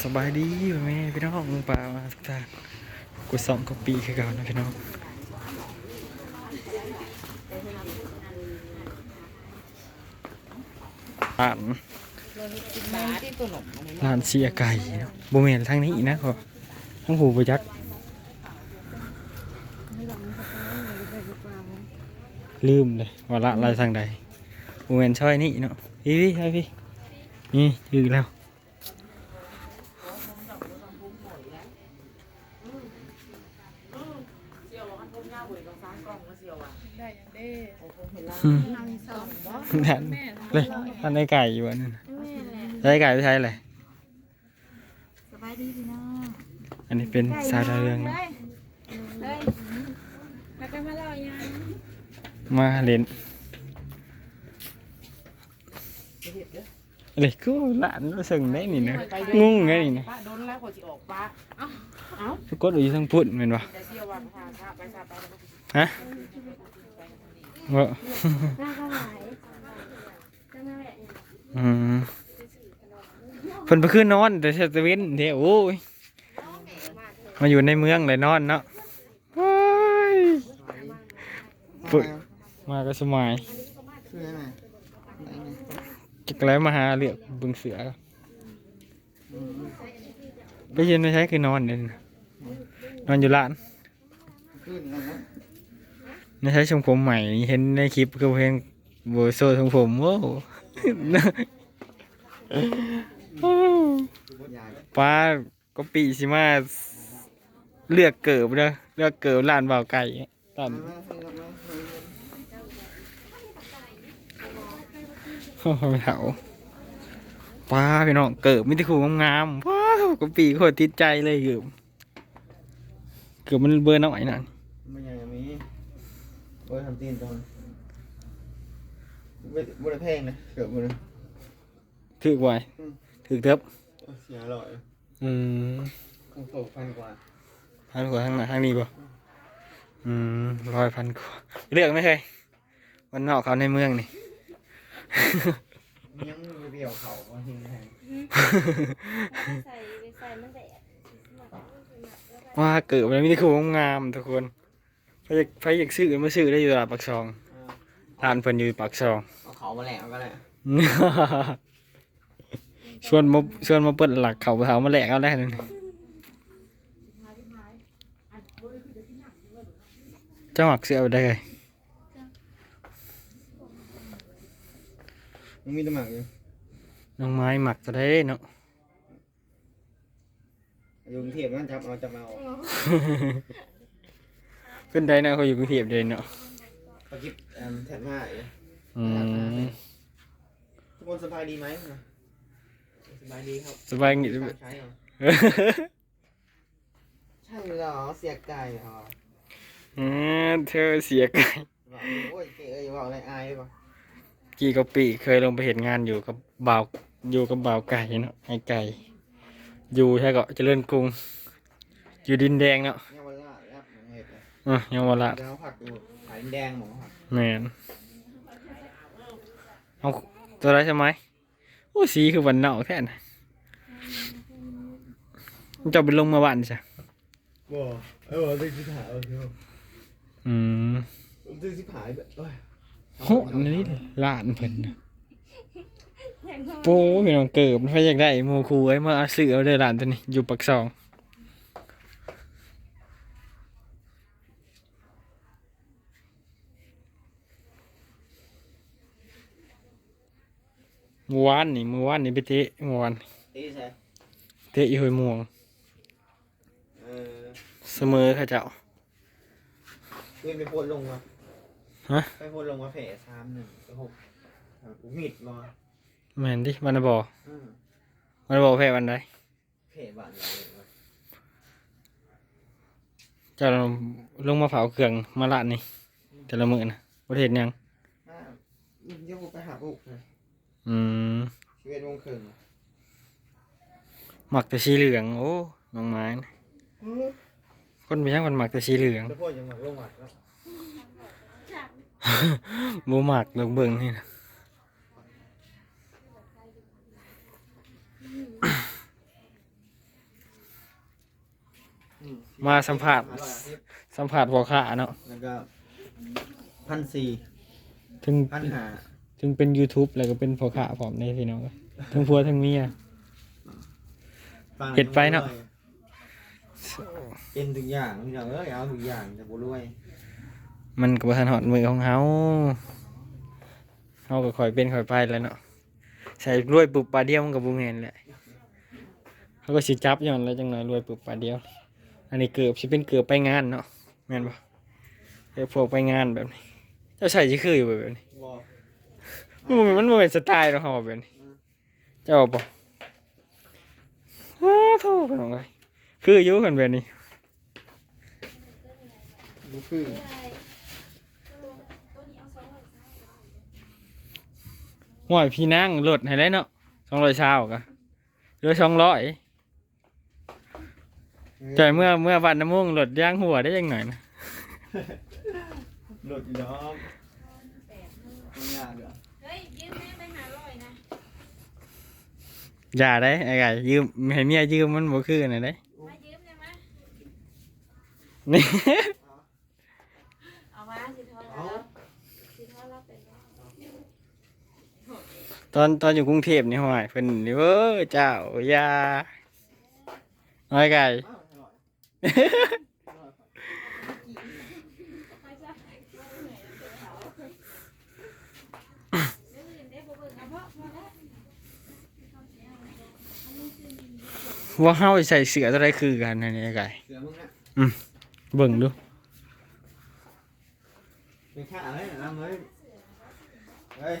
สบายดีแม่พี่น้องมึงป่ามาทุกทางกูสองก็ปีคือเก่านะพี่น้องร้านร้านเสียไก่เนาะบ่แม่นทางนี้นะขอทั้งหูบ่จักลืมเลยว่าละลายทางใดบ่แม่นช่อยนี่เนาะพี่พี่ให้พี่นี่ถึงแล้ว ได้ยังเด้ อืม ทำสองบ่ นั่นเลยท่านได้ไก่อยู่อันนั้นน่ะได้ไก่ไปใช้อะไรสบายดีพี่น้องอันนี้เป็นสายดาวเรืองนะเลยแล้วก็มาเล่ายังมาเล่นเลยกูหลานรู้สึกได้นี่นะงงไงนี่นะป้าโดนแล้วกว่าจะออกป้ากดอยู่ทั้งพุ่นเป็นปะแต่เสี้ยววันพาชาไปชาไปแล้วก็ฮะ ว่าน่าก็หลายก็น่าแหละอืมเพิ่นไปขึ้นนอนแต่เช้าตะเว้นเดี๋ยวโอ้ยมาอยู่ในเมืองเลยนอนเนาะโอ้ยปึกมาก็สมัยคืออะไรไหนไหนจักแล้วมาหาเลือกเบึงเสือครับไปยืนไม่ใช้คือนอนเนี่ยนะนอนอยู่ร้าน ขึ้นแล้วนะ ไม่ใช้ทรงผมใหม่เห็นในคลิปคือเพลงโบโซทรงผมโว้าวป้าก็ปีสิมาเลือกเกิบเด้อเลือกเกิบร้านบ่าวไก่ร้านเรามาให้โอ้โหเถาป้าพี่น้องเกิบมิตรคูงามๆว้าวก็ปีโคตรติดใจเลยเกิบเกิบมันเบอร์น้อยหญ่มี โอ้ยทำตีนตรงไม่ไม่ได้แพงนะเกือบหมดเลยถือไว้ถือเทิบเสียอร่อยอืมคงตกพันกว่าพันกว่าทางไหนทางนี้ป่ะอืมร้อยพันกว่าเลือกไหมเคยวันนอกเขาในเมืองนี่ยังมีเบี้ยวเขาบางทีแพงใส่ใส่มันแดดว่าเกิดมันมีแต่คู่งามๆทุกคนใคร อยากใครอยากซื้อมาซื้อได้อยู่ตลาดปากซองร้านเพิ่นอยู่ปากซองเอาเขามาแหลกก็แหละชวนมาชวนมาเปิดหลักเขาไปเขามาแหลกเอาได้นั่นเจ้าหมักเสื้อเอาได้เลยยังมีตะหมักอยู่น้องไม้หมักจะได้เนาะอยู่กรุงเทพนั่นจับเอาจับเอา ขึ้นได้นะเขาอยู่กรุงเทพเลยเนาะปากิบแทบง่ายอืมทุกคนสบายดีไหมสบายดีครับสบายงี้ใช่เหรอใช่เหรอเสียไก่เหรออืมเธอเสียไก่บอกโอ้ยเก๋เอ้ยบอกอะไรอายป่ะกี่กะปีเคยลงไปเห็นงานอยู่กับบ่าวอยู่กับบ่าวไก่เนาะไอ้ไก่ อยู่ใช่ก็เจริญกรุงอยู่ดินแดงเนาะ เห็ดเลยอะยังวราชดาวผักอยู่ขายแดงหมอผักแมนเอาตัวไรใช่ไหมโอ้สีคือวันเนาแค่นะมันจะไปลงมาบ้านใช่บ่เออตึ้งสิผายเอออืมตึ้งสิผายแบบเอ้ยโหนี่ล้านเพิ่นน่ะโป้พี่น้องเกิบมันไปอยากได้หมูคูไอ้มาเอาซื้อเอาเด้อร้านตัวนี้อยู่ปักซอง มื่อวานนี่เมื่อวานนี่ไปเตะเมื่อวานตีใช่เตะอีหอยม่วงเออเสมอเข้าเจ้าเว้นไปโพดลงมาฮะ ไปโพดลงมาแผลสามหนึ่งไปหกกูมิดมาแม่นดิวันนะบอกอืมวันนะบอกแพ้วันใดแผลบาดเลยเจะลงมาเผาเครื่องมาละนี่ แต่ละมื้อนะประเทศยัง อ่าเดี๋ยวกูไปหาลูกนะ อืมชีวิตวงครึ่งหมักแต่สีเหลือง โอ้น้องไม้นะคนไปยังมันหมักแต่สีเหลืองแล้วพ่อยังหมักลงหมักแล้วบ่หมักลงเบิ่งนี่นะอืมาสัมภาษณ์ห้ร้อยห้าสิบสัมผัสพ่อค้าเนาะแล้วก็พันสี่ถึงพันห้า ถึงเป็น YouTube แล้วก็เป็นพ่อค้าพร้อมในพี่น้องทั้งผัวทั้งเมียฟังเห็ดไปเนาะ เป็นทุกอย่างพี่น้องเอ้ยเอาทุกอย่างจะบ่รวยมันก็บ่ทันหอดมือของเฮาเฮาก็ค่อยเป็นค่อยไปแหล้วเนาะใส่รวยปุบปลาเดียวมันก็บ่แม่นแหละเขาก็สิจับย้อนแล้วจังหน่อยรวยปุบปลาเดียว อันนี้เกือบสิเป็นเกือบไปงานเนาะแม่นบ่เกือบพวกไปงานแบบนี้เจ้าใส่สิคืออยู่แบบนี้ บ่ มันบ่มันบ่เป็นสไตล์ของเฮาแบบนี้เจ้าบ่ว้าโธ่ไปของไงคืออยู่กันแบบนี้บ่คือห่วยพี่นั่งรถให้ได้เนาะสองร้อยเช้ากะเหลือสองร้อยจ่ายเมื่อเมื่อวันน้ำมุ่งรถย่างหัวได้ยังไงนะหลุดอีกแล้วไม่ยากเหรอ อยนะอย่าได้ไอ้ไก่ยืมให้เมียยืมมันบ่คือน่ะได้มายืมได้ไหมนี่เอามาสิทอนแล้วสิทอนรับเป็นร้อยตอนตอนอยู่กรุงเทพนี่ห่วยเพิ่นนี่เว้อเจ้าอย่าไอ้ไก่ อ้าวอร่อย ไปซะเดี๋ยวอื่นได้บ่เบิ่งเอาเพราะพอแล้ว ว่าเฮาใส่เสื้อตัวใดคือกันนั่นนี่ไอ้ไก่เสือมึงน่ะเบิ่งดูเป็นข้าเลยน้ำเลยเฮ้ย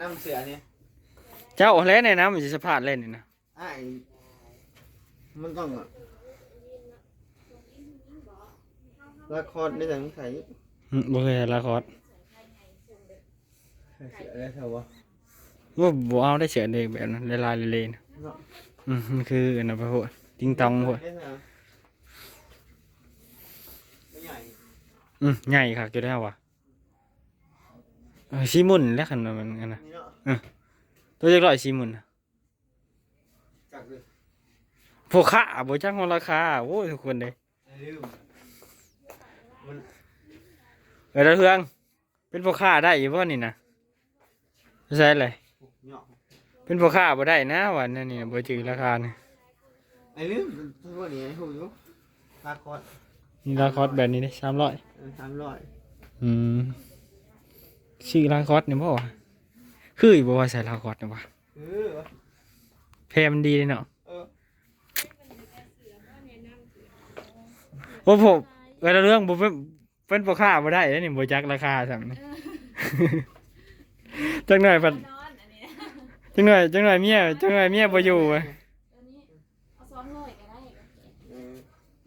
น้ำเสือเนี่ยเจ้าแล้วในน้ำมันสิสะพาดเล่นนี่นะไอ้มันต้องอะละครในสังไข่อืมบ่เคยเห็นละครเสือได้เท่าวะว่าบ่เอาได้เสือเด็กแบบนั้นลายๆเลยๆนะเนาะ อืมมันคืออันนั้นพะโหดติงตองพวกได้เท่าไม่ใหญ่อืมใหญ่ค่ะจะได้วะเออซีมุนแล้วคันว่ามันอันน่ะนี่เนาะตัวจักร้อยซีมุนน่ะจักเลยพวกข้าบ่จักของราคาโอ้ยทุกคนเด้ไอ้ลืมมันเออแล้วเฮือง เป็นพวกข้าได้อยู่บ่นี่นะใช่เลยเหยาะ เป็นพวกข้าบ่ได้นะวันนั้นนี่น่ะบ่จือราคานี่ไอ้ลืมทุกวันนี้ไอ้หูอยู่ละครนี่ราคาแบบนี้เด้300สามร้อยอืมชื่อราคานี่บ่วะคืออยู่บ่ว่าใส่ราคานี่วะเออแพรมันดีเลยเนาะเออโอ้ผมเวลาเรื่องบ่เป็นเป็นพ่อค้าบ่ได้เด้นี่บ่จักราคาซ้ํนี่จังหน่อยปัดนอนอันนี้ จังหน่อยจังหน่อยเมียจังหน่อยเมียบ่อยู่เว้ยตัวนี้เอาสองร้อยก็ได้เออ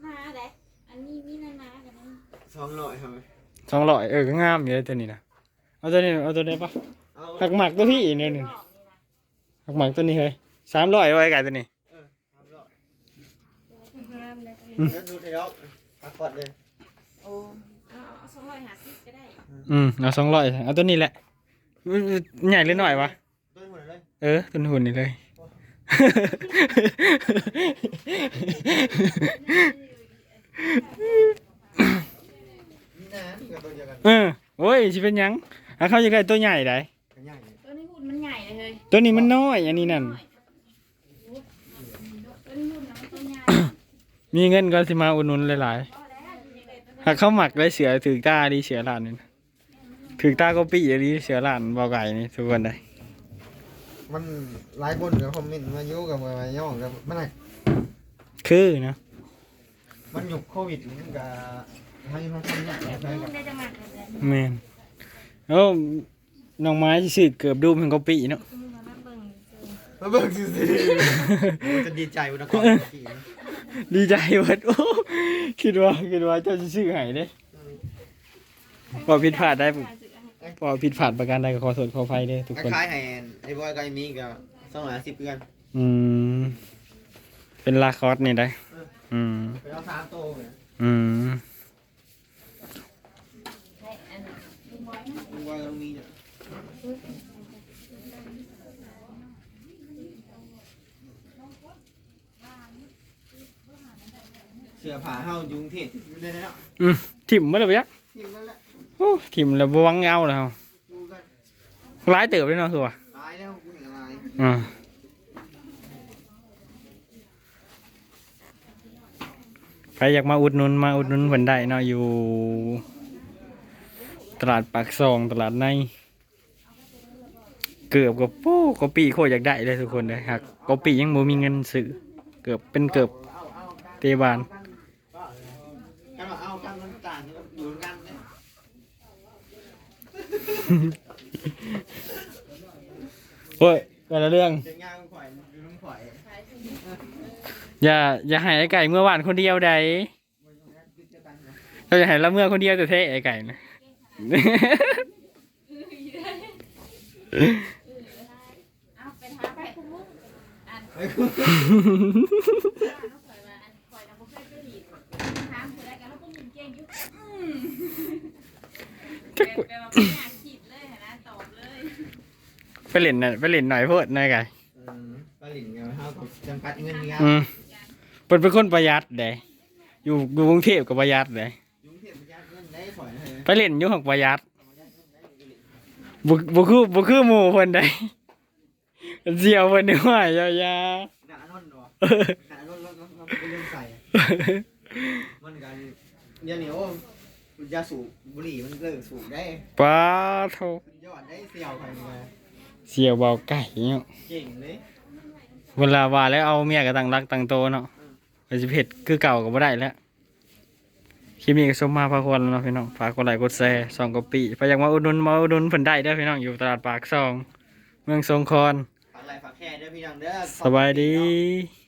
มาเด้อันนี้มีนานากันนะสองร้อยทำไม200เออก็งามอยู่เลยตัวนี้นะเอาตัวนี้เอาตัวนี้ปะเอาหักหมักตัวพี่เนี่ยนี่หักหมักตัวนี้เฮ้ย300ไว้ไก่ตัวนี้สามร้อยงามเลยแล้วดูในรอบละครเลยโอ้เอาเอาสองร้อยห้าสิบก็ได้อืมเอา200เอาตัวนี้แหละมันใหญ่หรือน้อยวะ ต้นหัวเลยเออต้นหุ่นนี่เลยนี่นะนี่ก็ตัวเดียวกันเออโอ้ยสิเป็นหยังอะเขาจะได้ตัวใหญ่ได้กันใหญ่เลยตัวนี้หุ่นมันใหญ่เลยเฮ้ยตัวนี้มันน้อย อันนี้นั่น ตัวนี้หุ่นนะมันตัวใหญ่มีเงินก็สิมาอุดหนุนหลายพอแล้วยังไงตัวๆหากเขาหมักได้เสือถือตาดีเสือหลานนี่นะถือตาก็ปีดีเสือหลานเบาไก่นี่ทุกคนได้ มันหลายคนก็คอมเมนต์มายุ่กับมาย่องกับมันไหนคือนะ มันหยุกโควิดมันก็ให้เขาทำเนี่ยใช่กับได้จะมากันเลยแม่นเอ้าน้องไม้สิซื้อเกือบดูมันก็ปีเนาะอืมมาเบิ่งเจอมาเบิกสิจะดีใจวันละครปีนะดีใจเบิดโอ้คิดว่าคิดว่าเจ้าสิซื้อให้เด้พอผิดพลาดได้ พอผิดพลาดประการใดก็ขอโทษขออภัยเด้อทุกคนคล้ายๆให้ไอ้บอยกับไอ้มีกับสองร้อยสิบเดือนอืมเป็นลาคอสนี่ได้อืมไปเอาสามโตเลยอืมให้อันลุงบอยนะลุงบอยกับลุงมีเนี่ยเสื้อผ้าเฮาอยู่กรุงเทพอยู่ได้แล้วอืมถิ่มมาเลยปะยักทิมแล้วแหละ โอ้ถิ่มแล้วบวังเงาแล้วดูกันร้ายเติบเลยเนาะคือว่าตายแล้วกูเห็นอะไรอ่าใครอยากมาอุดหนุนมาอุดหนุนเพิ่นได้เนาะอยู่ ตลาดปากซองตลาดใน เกือบกับปู้กอปีโคตรอยากได้เลยทุกคนเลยครับกอปียังบ่มีเงินซื้อเกือบเป็นเกือบเอาเอากันเตบานกันว่าเอากันมันต่างกันอยู่กันเนี่ย โอ้ยแต่ละเรื่องจะง่ายข่อยอยู่น้ำข่อยอย่า อย่าให้ไอ้ไก่เมื่อวานคนเดียวใดเราจะให้ละเมื่อคนเดียวแต่เท่ไอ้ไก่นะ เอาไปหาไปคุณมุกอันเฮ้ยข่อยว่าอันข่อยน่ะบ่เคยไปดีดถามผู้ใดกันแล้วก็มึงเก่งอยู่แบบแบบว่าบ่อยากคิดเลยหั้นนะตอบเลย ไปเล่นน่ะไปเล่นหน่อยโพดหน่อยไก่อืมปลาหลินกับเฮากับจำกัดเงินนี่ครับอืมเป็นเป็นคนประหยัดเด้อยู่อยู่กรุงเทพก็ประหยัดเด้ยุ่งเทียบประหยัดเงินได้ข่อยนะเฮ้ยไปเล่นอยู่ของประหยัดบ่บ่คือบ่คือหมู่เพิ่นได้เสียวเพิ่นนี่ว่าอย่าอย่าหนาอนนท์วะหนาอนนท์รถรถรถเป็นเรื่องใส่มันกันเดี๋ยวนี้โอ้ยาสูบบุหรี่มันเลิกสูบได้ป้าโทสุดยอดได้เสี่ยวใครมา เสียวเบาไก่เนาะเก่งเลยเวลาว่าแล้วเอาเมียก็ตั้งรักตั้งโตเนาะไปสิเผ็ดคือเก่าก็บ่ได้แล้วคลิปนี้ก็สมมาพาควรแล้วเนาะพี่น้องฝากกดไลค์กดแชร์ส่องกะปิไปอยากมาอุดหนุนมาอุดหนุนเพิ่นได้เด้อพี่น้องอยู่ตลาดปากซอง เมืองสงขลาฝากไลค์ฝากแค่เด้อพี่น้องเด้อสบายดี